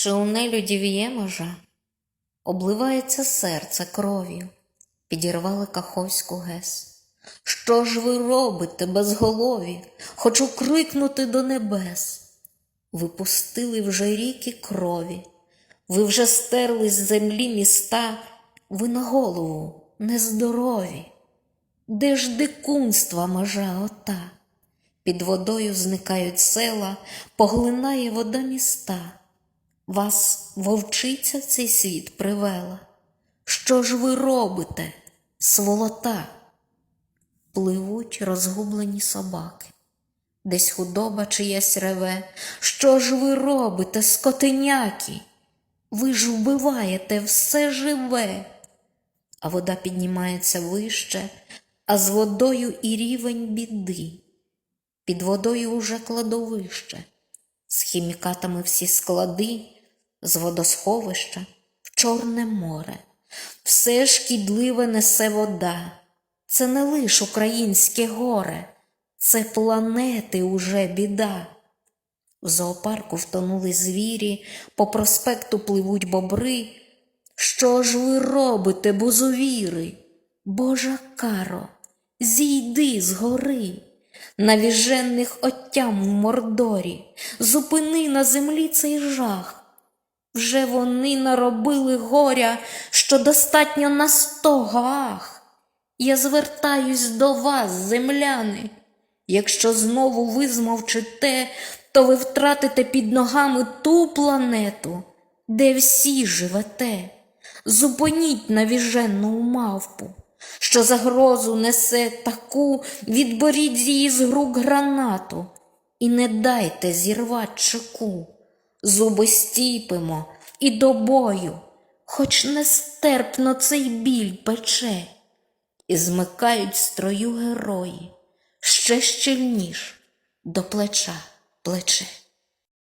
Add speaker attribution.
Speaker 1: Чи у нелюдів є межа? Обливається серце кров'ю, підірвали Каховську гес. Що ж ви робите, безголові? Хочу крикнути до небес. Ви пустили вже ріки крові, ви вже стерли з землі міста, ви на голову нездорові. Де ж дикунства межа ота? Під водою зникають села, поглинає вода міста. Вас вовчиця в цей світ привела. Що ж ви робите, сволота? Пливуть розгублені собаки, десь худоба чиясь реве. Що ж ви робите, скотиняки? Ви ж вбиваєте все живе. А вода піднімається вище, а з водою і рівень біди. Під водою уже кладовище, з хімікатами всі склади, з водосховища в Чорне море. Все шкідливе несе вода. Це не лиш українське горе, це планети уже біда. В зоопарку втонули звірі, по проспекту пливуть бобри. Що ж ви робите, бузовіри? Божа каро, зійди з гори, навіжених оттям у мордорі, зупини на землі цей жах. Вже вони наробили горя, що достатньо на сто гах. Я звертаюсь до вас, земляни. Якщо знову ви змовчите, то ви втратите під ногами ту планету, де всі живете. Зупиніть навіжену мавпу, що загрозу несе таку, відберіть її з рук гранату, і не дайте зірвать чеку. Зуби стіпимо і до бою, хоч нестерпно цей біль пече, і змикають строю герої ще щільніш до плеча плече.